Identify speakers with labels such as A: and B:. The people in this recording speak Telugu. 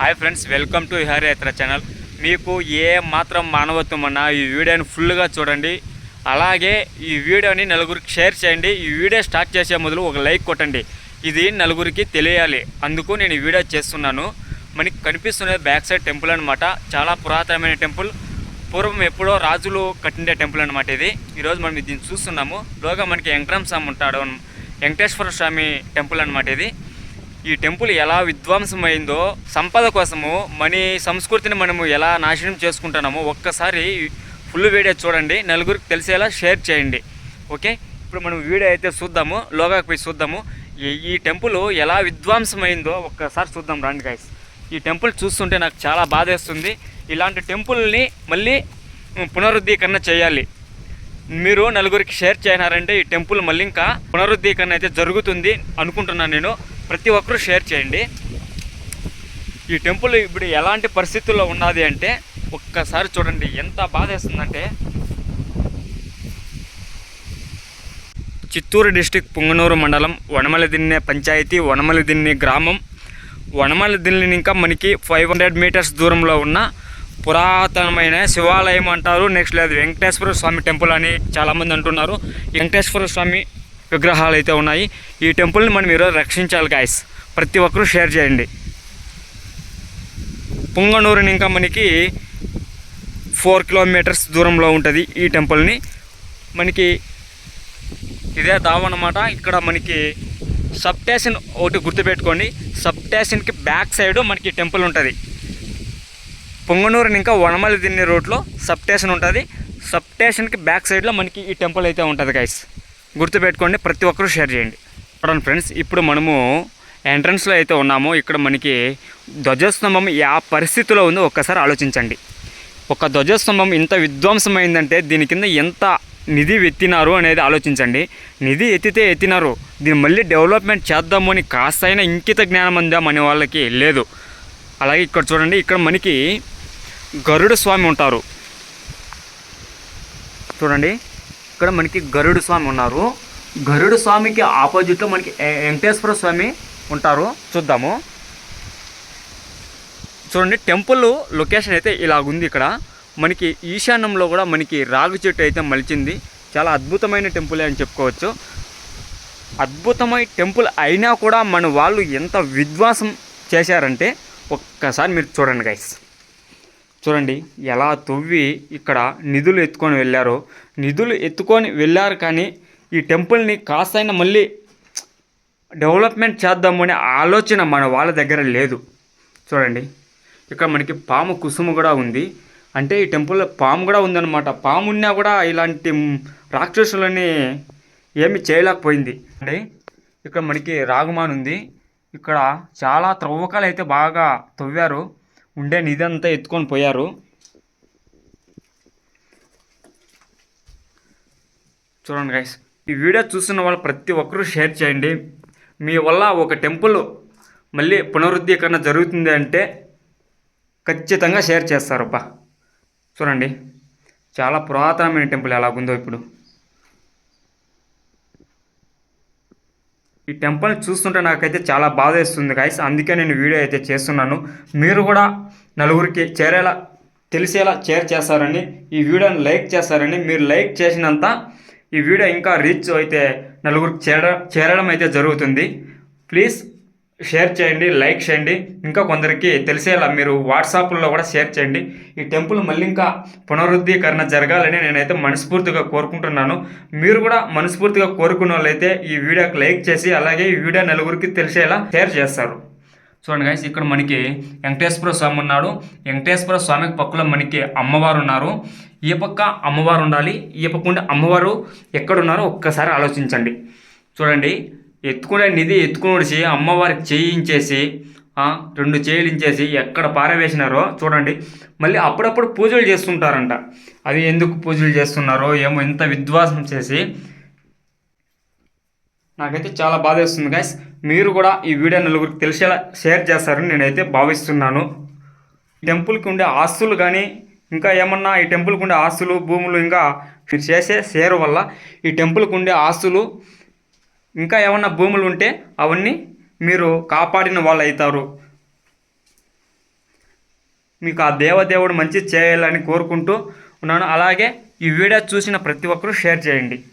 A: Hi friends welcome to Viharayatra channel. మీకు ఏ మాత్రం మానవత్వం అన్నా ఈ వీడియోని ఫుల్గా చూడండి. అలాగే ఈ వీడియోని నలుగురికి షేర్ చేయండి. ఈ వీడియో స్టార్ట్ చేసే మొదలు ఒక లైక్ కొట్టండి. ఇది నలుగురికి తెలియాలి. అందుకు నేను ఈ వీడియో చేస్తున్నాను. మనకి కనిపిస్తున్నది బ్యాక్ సైడ్ టెంపుల్ అనమాట చాలా పురాతనమైన టెంపుల్. పూర్వం ఎప్పుడో రాజులు కట్టిండే టెంపుల్ అనమాట ఇది. ఈరోజు మనం దీన్ని చూస్తున్నాము. లోగా మనకి వెంకటరామ స్వామి ఉంటాడు. వెంకటేశ్వర స్వామి టెంపుల్ అనమాట ఇది. ఈ టెంపుల్ ఎలా విధ్వంసమైందో సంపద కోసము మన సంస్కృతిని మనము ఎలా నాశనం చేసుకుంటున్నామో ఒక్కసారి ఫుల్ వీడియో చూడండి. నలుగురికి తెలిసేలా షేర్ చేయండి. ఓకే? ఇప్పుడు మనం వీడియో అయితే చూద్దాము. లోగాకి పోయి చూద్దాము. ఈ ఈ టెంపుల్ ఎలా విధ్వంసమైందో ఒక్కసారి చూద్దాం రండి గైస్ ఈ టెంపుల్ చూస్తుంటే నాకు చాలా బాధేస్తుంది. ఇలాంటి టెంపుల్ని మళ్ళీ పునరుద్ధీకరణ చేయాలి. మీరు నలుగురికి షేర్ చేయనారంటే ఈ టెంపుల్ మళ్ళీ ఇంకా పునరుద్ధీకరణ అయితే జరుగుతుంది అనుకుంటున్నాను నేను. ప్రతి ఒక్కరూ షేర్ చేయండి. ఈ టెంపుల్ ఇప్పుడు ఎలాంటి పరిస్థితుల్లో ఉన్నది అంటే ఒక్కసారి చూడండి ఎంత బాధేస్తుందంటే చిత్తూరు డిస్టిక్ పుంగనూరు మండలం వనమలదిన్నె పంచాయతీ వనమలదిన్నె గ్రామం. వనమలదిన్నె ఇంకా మనకి ఫైవ్ హండ్రెడ్ మీటర్స్ దూరంలో ఉన్న పురాతనమైన శివాలయం అంటారు. నెక్స్ట్ లేదు వెంకటేశ్వర స్వామి టెంపుల్ అని చాలామంది అంటున్నారు. వెంకటేశ్వర స్వామి విగ్రహాలు అయితే ఉన్నాయి. ఈ టెంపుల్ని మనం ఈరోజు రక్షించాలి గాయస్ ప్రతి ఒక్కరూ షేర్ చేయండి. పుంగనూరుని ఇంకా మనకి ఫోర్ కిలోమీటర్స్ దూరంలో ఉంటుంది ఈ టెంపుల్ని మనకి ఇదే దావ అనమాట ఇక్కడ మనకి సబ్టేషన్ ఒకటి గుర్తుపెట్టుకోండి. సబ్టేషన్కి బ్యాక్ సైడ్ మనకి టెంపుల్ ఉంటుంది. పొంగనూరుని ఇంకా వనమలి దిన్ని రోడ్లో సబ్టేషన్ ఉంటుంది. సబ్టేషన్కి బ్యాక్ సైడ్లో మనకి ఈ టెంపుల్ అయితే ఉంటుంది గైస్ గుర్తుపెట్టుకోండి ప్రతి ఒక్కరూ షేర్ చేయండి. చూడండి ఫ్రెండ్స్ ఇప్పుడు మనము ఎంట్రన్స్లో అయితే ఉన్నామో. ఇక్కడ మనకి ధ్వజస్తంభం ఆ పరిస్థితిలో ఉందో ఒక్కసారి ఆలోచించండి. ఒక ధ్వజస్తంభం ఇంత విధ్వంసమైందంటే దీని కింద ఎంత నిధి ఎత్తినారు అనేది ఆలోచించండి. నిధి ఎత్తితే ఎత్తినారు. దీన్ని మళ్ళీ డెవలప్మెంట్ చేద్దాము అని అయినా ఇంకిత జ్ఞానం అందా మన వాళ్ళకి లేదు. అలాగే ఇక్కడ చూడండి ఇక్కడ మనకి గరుడ స్వామి ఉంటారు. చూడండి. ఇక్కడ మనకి గరుడు స్వామి ఉన్నారు. గరుడు స్వామికి ఆపోజిట్లో మనకి వెంకటేశ్వర స్వామి ఉంటారు. చూద్దాము. చూడండి టెంపుల్ లొకేషన్ అయితే ఇలాగుంది ఇక్కడ. మనకి ఈశాన్యంలో కూడా మనకి రాగి చెట్టు అయితే మలిచింది. చాలా అద్భుతమైన టెంపుల్ అని చెప్పుకోవచ్చు. అద్భుతమైన టెంపుల్ అయినా కూడా మన వాళ్ళు ఎంత విధ్వాసం చేశారంటే ఒక్కసారి మీరు చూడండి గైస్ చూడండి ఎలా తవ్వి ఇక్కడ నిధులు ఎత్తుకొని వెళ్ళారో. నిధులు ఎత్తుకొని వెళ్ళారు కానీ ఈ టెంపుల్ని కాస్తైనా మళ్ళీ డెవలప్మెంట్ చేద్దాము అనే ఆలోచన మన వాళ్ళ దగ్గర లేదు. చూడండి ఇక్కడ మనకి పాము కుసుమ కూడా ఉంది. అంటే ఈ టెంపుల్లో పాము కూడా ఉందన్నమాట. పాము ఉన్నా కూడా ఇలాంటి రాక్షసులని ఏమి చేయలేకపోయింది. అంటే ఇక్కడ మనకి రాగుమాన్ ఉంది. ఇక్కడ చాలా త్రవ్వకాలు అయితే బాగా తవ్వారు. ఉండే నిధి అంతా ఎత్తుకొని పోయారు. చూడండి గైస్ ఈ వీడియో చూస్తున్న వాళ్ళు ప్రతి ఒక్కరూ షేర్ చేయండి. మీ వల్ల ఒక టెంపుల్ మళ్ళీ పునరుద్ధీకరణ జరుగుతుంది అంటే ఖచ్చితంగా షేర్ చేస్తారబ్బా. చూడండి చాలా పురాతనమైన టెంపుల్ ఎలాగుందో ఇప్పుడు. ఈ టెంపుల్ చూస్తుంటే నాకైతే చాలా బాధ వేస్తుంది గాయస్ అందుకే నేను వీడియో అయితే చేస్తున్నాను. మీరు కూడా నలుగురికి చేరేలా తెలిసేలా షేర్ చేస్తారని ఈ వీడియోని లైక్ చేస్తారని మీరు లైక్ చేసినంత ఈ వీడియో ఇంకా రీచ్ అయితే నలుగురికి చేర చేరడం అయితే జరుగుతుంది. ప్లీజ్ షేర్ చేయండి లైక్ చేయండి. ఇంకా కొందరికి తెలిసేలా మీరు వాట్సాప్లో కూడా షేర్ చేయండి. ఈ టెంపుల్ మళ్ళీ ఇంకా పునరుద్ధీకరణ జరగాలని నేనైతే మనస్ఫూర్తిగా కోరుకుంటున్నాను. మీరు కూడా మనస్ఫూర్తిగా కోరుకున్న వాళ్ళైతే ఈ వీడియోకి లైక్ చేసి అలాగే ఈ వీడియో నలుగురికి తెలిసేలా షేర్ చేస్తారు. చూడండి గైస్ ఇక్కడ మనకి వెంకటేశ్వర స్వామి ఉన్నాడు. వెంకటేశ్వర స్వామికి పక్కలో మనకి అమ్మవారు ఉన్నారు. ఈ పక్క అమ్మవారు ఉండాలి ఈ పక్క ఉండే అమ్మవారు ఎక్కడున్నారో ఒక్కసారి ఆలోచించండి. చూడండి ఎత్తుకునే నిధి ఎత్తుకుని అమ్మవారికి చేయించేసి రెండు చేయించేసి ఎక్కడ పారవేసినారో చూడండి. మళ్ళీ అప్పుడప్పుడు పూజలు చేస్తుంటారంట. అది ఎందుకు పూజలు చేస్తున్నారో ఏమో ఇంత విధ్వాసం చేసి నాకైతే చాలా బాధ వేస్తుంది గైస్ మీరు కూడా ఈ వీడియో నలుగురికి తెలిసేలా షేర్ చేస్తారని నేనైతే భావిస్తున్నాను. టెంపుల్కి ఉండే ఆస్తులు కానీ ఇంకా ఏమన్నా ఈ టెంపుల్కి ఉండే ఆస్తులు భూములు ఇంకా మీరు చేసే షేర్ వల్ల ఈ టెంపుల్కి ఉండే ఆస్తులు ఇంకా ఏమన్నా భూములు ఉంటే అవన్నీ మీరు కాపాడిన వాళ్ళు అవుతారు మీకు ఆ దేవదేవుడు మంచి చేయాలని కోరుకుంటూ ఉన్నాను. అలాగే ఈ వీడియో చూసిన ప్రతి ఒక్కరూ షేర్ చేయండి.